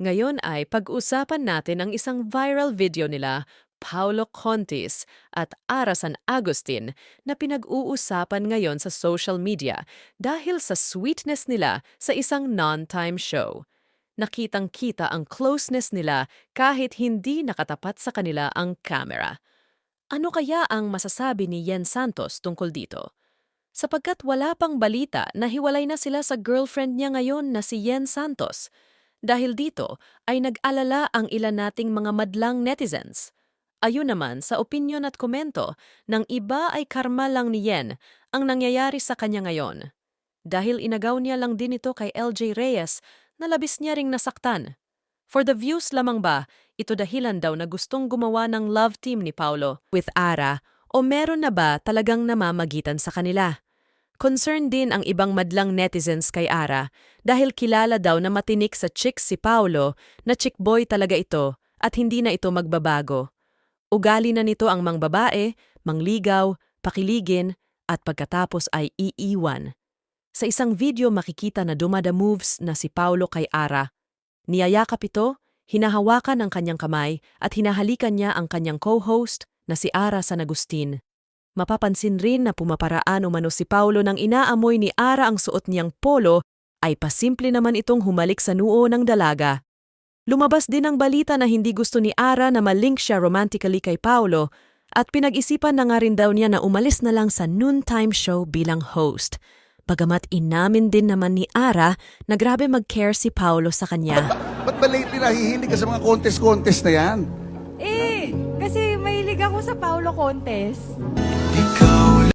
Ngayon ay pag-usapan natin ang isang viral video nila, Paulo Contis at Ara San Agustin na pinag-uusapan ngayon sa social media dahil sa sweetness nila sa isang non-time show. Nakitang-kita ang closeness nila kahit hindi nakatapat sa kanila ang camera. Ano kaya ang masasabi ni Yen Santos tungkol dito? Sapagkat wala pang balita na hiwalay na sila sa girlfriend niya ngayon na si Yen Santos. Dahil dito ay nag-alala ang ilan nating mga madlang netizens. Ayun naman sa opinyon at komento ng iba ay karma lang ni Yen ang nangyayari sa kanya ngayon. Dahil inagaw niya lang din ito kay LJ Reyes na labis niya ring nasaktan. For the views lamang ba, ito dahilan daw na gustong gumawa ng love team ni Paulo with Ara o meron na ba talagang namamagitan sa kanila? Concerned din ang ibang madlang netizens kay Ara dahil kilala daw na matinik sa chicks si Paulo na chick boy talaga ito at hindi na ito magbabago. Ugali na nito ang mang babae, mangligaw, pakiligin at pagkatapos ay iiwan. Sa isang video makikita na dumada moves na si Paulo kay Ara. Niyayakap ito, hinahawakan ang kanyang kamay at hinahalikan niya ang kanyang co-host na si Ara San Agustin. Mapapansin rin na pumaparaan umano si Paulo nang inaamoy ni Ara ang suot niyang polo ay pasimple naman itong humalik sa noo ng dalaga. Lumabas din ang balita na hindi gusto ni Ara na malink siya romantically kay Paulo at pinag-isipan na nga rin daw niya na umalis na lang sa noontime show bilang host. Bagamat inamin din naman ni Ara na grabe mag-care si Paulo sa kanya. Ba't ba lately nahihilig ka sa mga contest-contest na yan? Eh, kasi mahilig ako sa Paulo Contest.